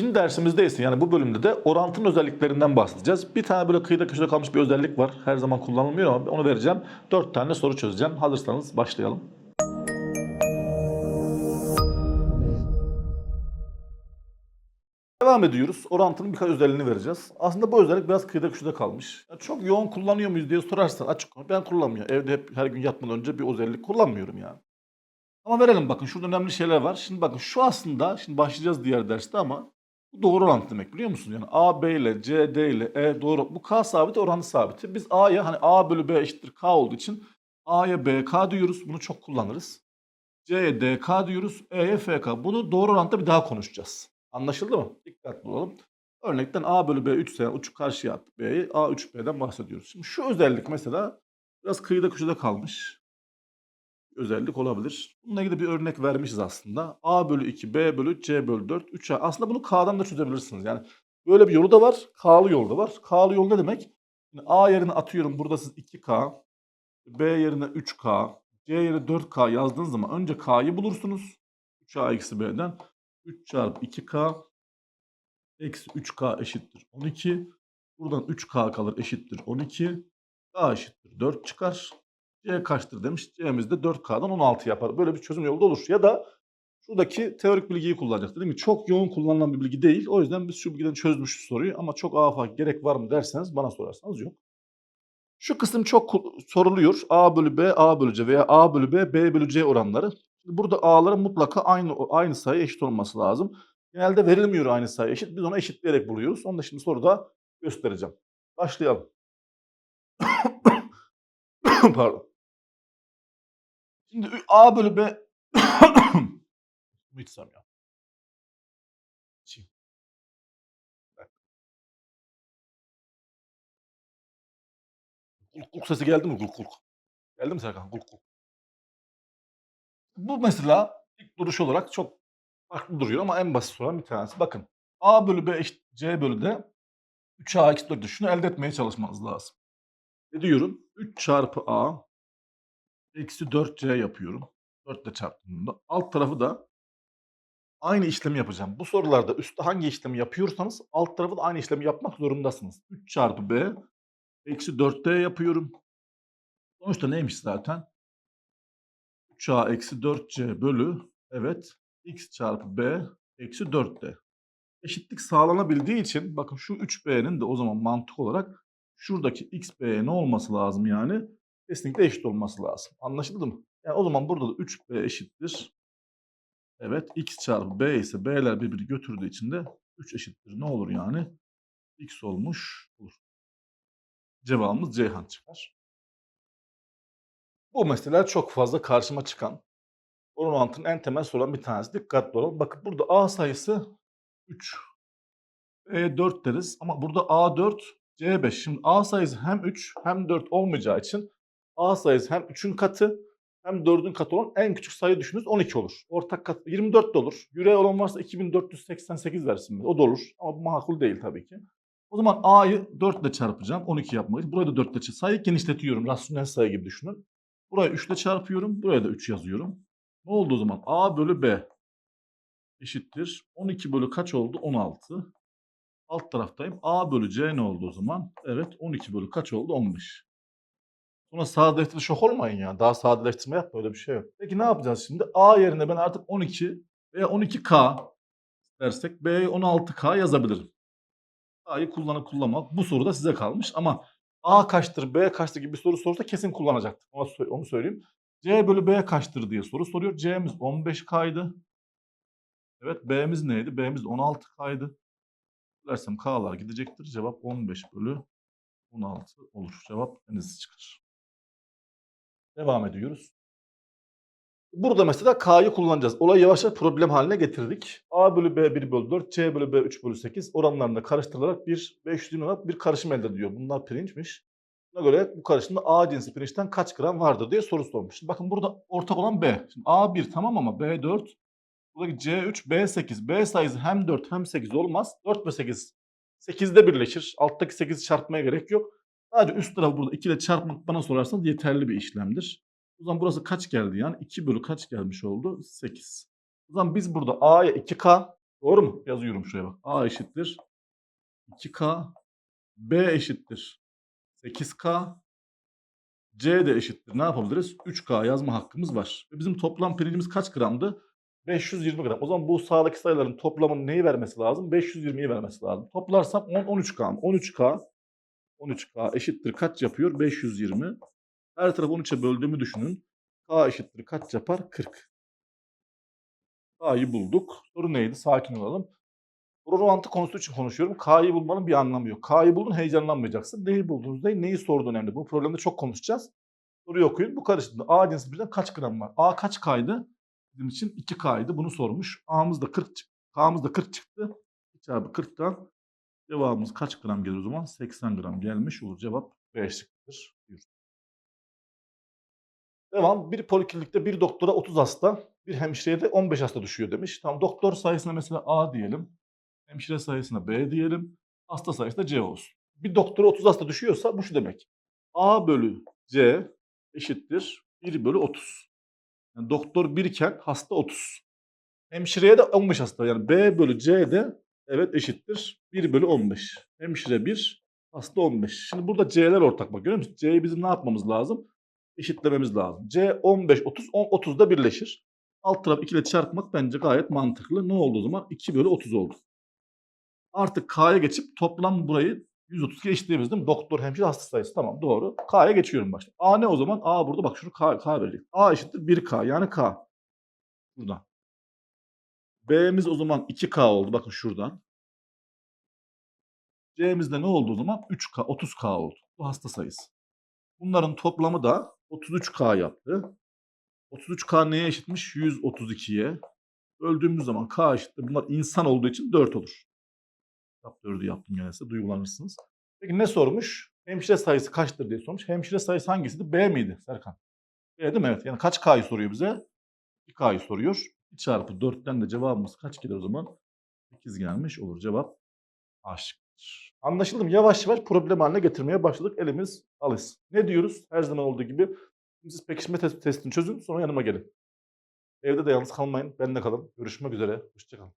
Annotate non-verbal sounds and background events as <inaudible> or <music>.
İkinci dersimizde ise yani bu bölümde de orantının özelliklerinden bahsedeceğiz. Bir tane böyle kıyıda köşede kalmış bir özellik var. Her zaman kullanılmıyor ama onu vereceğim. Dört tane soru çözeceğim. Hazırsanız başlayalım. Devam ediyoruz. Orantının birkaç özelliğini vereceğiz. Aslında bu özellik biraz kıyıda köşede kalmış. Ya çok yoğun kullanıyor muyuz diye sorarsan açık konu ben kullanmıyorum. Evde hep her gün yatmadan önce bir özellik kullanmıyorum yani. Ama verelim bakın şurada önemli şeyler var. Şimdi bakın şu aslında şimdi başlayacağız diğer derste ama bu doğru orantı demek biliyor musunuz? Yani A, B ile C, D ile E doğru. Bu K sabiti orantı sabiti. Biz A'ya hani A bölü B eşittir K olduğu için A'ya BK diyoruz. Bunu çok kullanırız. C'ye DK diyoruz. E'ye FK. Bunu doğru orantıda bir daha konuşacağız. Anlaşıldı mı? Dikkatli olalım. Örnekten A bölü B 3 ise uçu karşıya attık B'yi. A 3B'den bahsediyoruz. Şimdi şu özellik mesela biraz kıyıda köşede kalmış. Özellik olabilir. Bununla ilgili bir örnek vermişiz aslında. A bölü 2, B bölü 3, C bölü 4, 3A. Aslında bunu K'dan da çözebilirsiniz. Yani böyle bir yolu da var. K'lı yolu da var. K'lı yol ne demek? Şimdi A yerine atıyorum burada siz 2K. B yerine 3K. C yerine 4K yazdığınız zaman önce K'yı bulursunuz. 3A eksi B'den. 3 çarpı 2K eksi 3K eşittir 12. Buradan 3K kalır eşittir 12. K eşittir 4 çıkar. C kaçtır demiş. C'miz de 4K'dan 16 yapar. Böyle bir çözüm yolu da olur. Ya da şuradaki teorik bilgiyi kullanacağız. Değil mi? Çok yoğun kullanılan bir bilgi değil. O yüzden biz şu bilgiden çözmüşüz soruyu. Ama çok afak gerek var mı derseniz bana sorarsanız yok. Şu kısım çok soruluyor. A bölü B, A bölü C veya A bölü B, B bölü C oranları. Burada A'ların mutlaka aynı aynı sayı eşit olması lazım. Genelde verilmiyor aynı sayı eşit. Biz onu eşitleyerek buluyoruz. Onu da şimdi soruda göstereceğim. Başlayalım. <coughs> Pardon. Şimdi A bölü B içsem ya. İçeyim. Kulk kulk sesi geldi mi? Kulk kulk. Geldi mi Serkan? Kulk kulk. Bu mesela ilk duruş olarak çok farklı duruyor ama en basit olan bir tanesi. Bakın A bölü B eşit C bölü D 3A eksi 4 şunu elde etmeye çalışmanız lazım. Ne diyorum? 3 çarpı A eksi 4C yapıyorum. 4 ile çarptığımda. Alt tarafı da aynı işlemi yapacağım. Bu sorularda üstte hangi işlemi yapıyorsanız alt tarafı da aynı işlemi yapmak zorundasınız. 3 çarpı B eksi 4D yapıyorum. Sonuçta neymiş zaten? 3A eksi 4C bölü evet x çarpı B eksi 4D. Eşitlik sağlanabildiği için bakın şu 3B'nin de o zaman mantık olarak şuradaki XB'ye ne olması lazım yani? Kesinlikle eşit olması lazım. Anlaşıldı mı? Yani o zaman burada da 3B eşittir. Evet x çarpı B ise B'ler birbirini götürdüğü için de 3 eşittir. Ne olur yani? X olmuş olur. Cevabımız Ceyhan çıkar. Bu mesela çok fazla karşıma çıkan orantının en temel sorulan bir tanesi. Dikkatli olun. Bakın burada A sayısı 3. E 4 deriz ama burada A4, C5. Şimdi A sayısı hem 3 hem 4 olmayacağı için A sayısı hem 3'ün katı hem 4'ün katı olan en küçük sayı düşünürüz 12 olur. Ortak kat 24 de olur. Yüreği olan varsa 2488 versin. O da olur ama bu makul değil tabii ki. O zaman A'yı 4 ile çarpacağım. 12 yapmak için. Burayı da 4 ile çarpacağım. Sayıyı genişletiyorum. Rasyonel sayı gibi düşünün. Burayı 3 ile çarpıyorum. Buraya da 3 yazıyorum. Ne oldu o zaman? A bölü B eşittir. 12 bölü kaç oldu? 16. Alt taraftayım. A bölü C ne oldu o zaman? Evet 12 bölü kaç oldu? 15. Sonra sadeleştirme şok olmayın ya. Daha sadeleştirme yap böyle bir şey yok. Peki ne yapacağız şimdi? A yerine ben artık 12 veya 12K dersek B'ye 16K yazabilirim. A'yı kullanıp kullanmak. Bu soru da size kalmış ama A kaçtır, B kaçtır gibi bir soru sorsa kesin kullanacaktır. Onu, sö- onu söyleyeyim. C bölü B kaçtır diye soru soruyor. C'miz 15K'ydı. Evet B'miz neydi? B'miz 16K'ydı. Dersem K'lar gidecektir. Cevap 15 bölü 16 olur. Cevap en hızlı çıkar. Devam ediyoruz. Burada mesela K'yı kullanacağız. Olayı yavaş yavaş problem haline getirdik. A bölü B 1 bölü 4, C bölü B 3 bölü 8 oranlarında karıştırılarak bir 520 olarak bir karışım elde ediyor. Bunlar pirinçmiş. Buna göre bu karışımda A cinsi pirinçten kaç gram vardır diye soru sormuş. Şimdi bakın burada ortak olan B. Şimdi A1 tamam ama B4 Buradaki C3, B8. B sayısı hem 4 hem 8 olmaz. 4 ve 8 8'de birleşir. Alttaki 8'i çarpmaya gerek yok. Sadece üst tarafı burada 2 ile çarpmak bana sorarsanız yeterli bir işlemdir. O zaman burası kaç geldi yani? 2 bölü kaç gelmiş oldu? 8. O zaman biz burada A'ya 2K, Doğru mu? Yazıyorum şuraya bak. A eşittir 2K, B eşittir 8K, C de eşittir. Ne yapabiliriz? 3K yazma hakkımız var. Bizim toplam pirincimiz kaç gramdı? 520 gram. O zaman bu sağdaki sayıların toplamının neyi vermesi lazım? 520'yi vermesi lazım. Toplarsam 10, 13K. mı? 13K 13K eşittir kaç yapıyor? 520. Her tarafı 13'e böldüğümü düşünün. K eşittir kaç yapar? 40. K'yı bulduk. Soru neydi? Sakin olalım. Orantı konusu için konuşuyorum. K'yı bulmanın bir anlamı yok. K'yı buldun heyecanlanmayacaksın. Neyi buldunuz değil, neyi sorduğun önemli. Bu problemde çok konuşacağız. Soruyu okuyun. Bu karıştığında A cinsi birden kaç gram var? A kaç K'ydı? Bizim için 2K'ydı. Bunu sormuş. A'mız da 40 çıktı. K'mız da 40 çıktı. 2 çarpı 40'tan cevabımız kaç gram gelir o zaman? 80 gram gelmiş olur. Cevap B şıkkıdır. Devam. Bir poliklinikte bir doktora 30 hasta, bir hemşireye de 15 hasta düşüyor demiş. Tamam doktor sayısına mesela A diyelim. Hemşire sayısına B diyelim. Hasta sayısına C olsun. Bir doktora 30 hasta düşüyorsa bu şu demek. A bölü C eşittir 1 bölü 30. Yani doktor 1 iken hasta 30. Hemşireye de 15 hasta. Yani B bölü C de evet eşittir 1 bölü 15. Hemşire 1, hasta 15. Şimdi burada C'ler ortak bak görüyor musun? C'yi bizim ne yapmamız lazım? Eşitlememiz lazım. C 15, 30, 10, 30 da birleşir. Alt taraf 2 ile çarpmak bence gayet mantıklı. Ne oldu o zaman? 2 bölü 30 oldu. Artık K'ya geçip toplam burayı 132 eşitleyebiliriz değil mi? Doktor, hemşire, hasta sayısı. Tamam doğru. K'ya geçiyorum başta. A ne o zaman? A burada bak şunu K, K verecek. A eşittir 1K yani K. Buradan. B'miz o zaman 2K oldu. Bakın şuradan. C'mizde ne oldu o zaman? 3K, 30K oldu. Bu hasta sayısı. Bunların toplamı da 33K yaptı. 33K neye eşitmiş? 132'ye. Böldüğümüz zaman K eşittir. Bunlar insan olduğu için 4 olur. Kitap 4'ü yaptım gene size. Duygulanırsınız. Peki ne sormuş? Hemşire sayısı kaçtır diye sormuş. Hemşire sayısı hangisiydi? B miydi Serkan? B değil mi? Evet. Yani kaç K'yı soruyor bize? 2K'yı soruyor. 2 çarpı 4'ten de cevabımız kaç gelir o zaman? 8 gelmiş olur. Cevap A. Anlaşıldı mı? Yavaş yavaş problem haline getirmeye başladık. Elimiz alış. Ne diyoruz? Her zaman olduğu gibi siz pekişme test- testini çözün sonra yanıma gelin. Evde de yalnız kalmayın. Benimle kalın. Görüşmek üzere. Hoşçakalın.